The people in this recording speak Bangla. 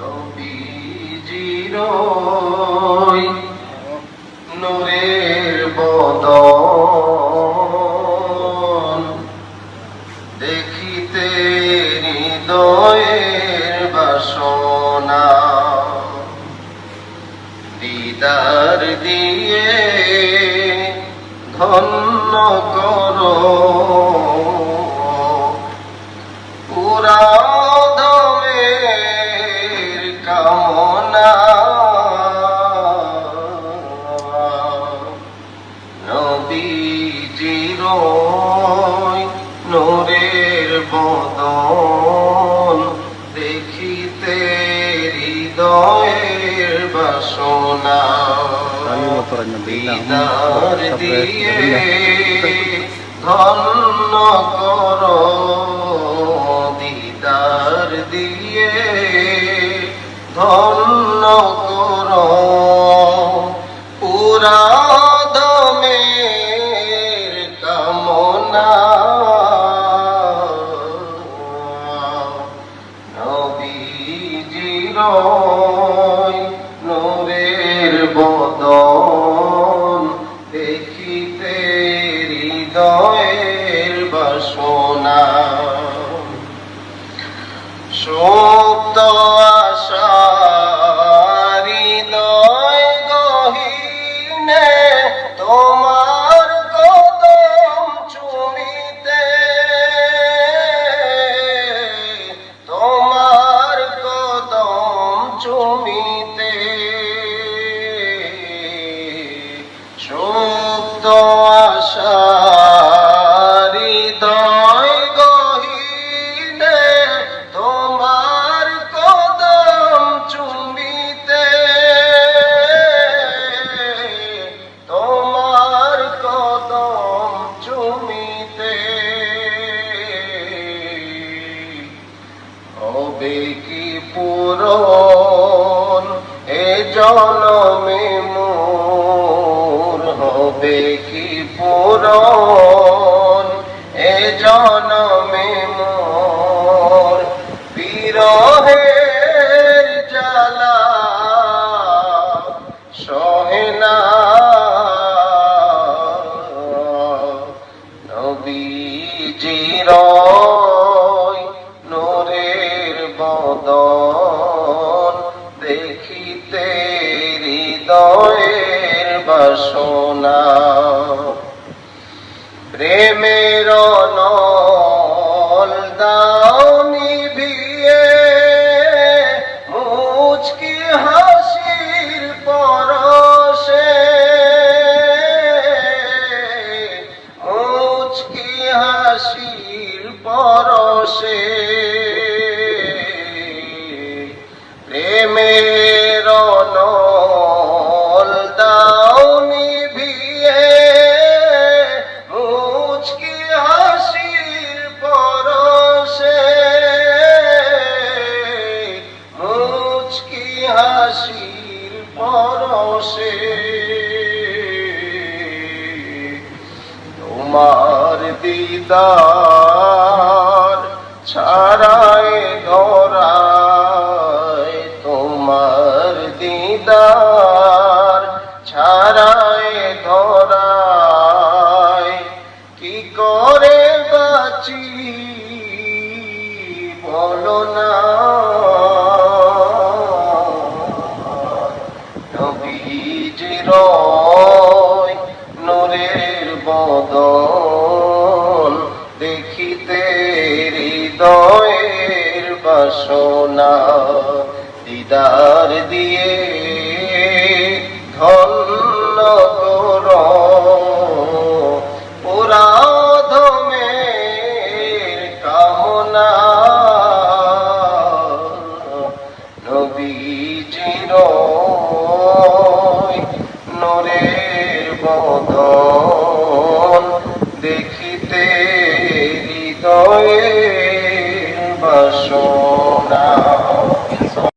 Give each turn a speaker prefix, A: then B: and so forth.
A: নবীজির ওই নূরের বদন দেখিতে হৃদয়ের বাসনা দিদার দিয়ে ধন্য করো। নবীজির নূরের বদন দেখিতে হৃদয়ের বাসনা। দিয়ে ধন্য কর নবীজির নূরের বদন দেখিতে জনমে মোর হবে কি পুরন এ জনমে মোর বিরহের জ্বালা সহে না। নবীজির নূরের বদন প্রেমের নল দাউনি বিয়ে মুচকি হাসির পরশে। মুচকি হাসির পরশে। তোমার দিদার ছাড়ায় ধরায় তোমার দিদার ছাড়ায় ধরায় কি করে বাঁচি বলো না। নবীজির বদন দেখিতে হৃদয়ের বাসনা। দিদার দিয়ে ধন্য কর পুরাধমের কামনা। নূরের বদন Shona, so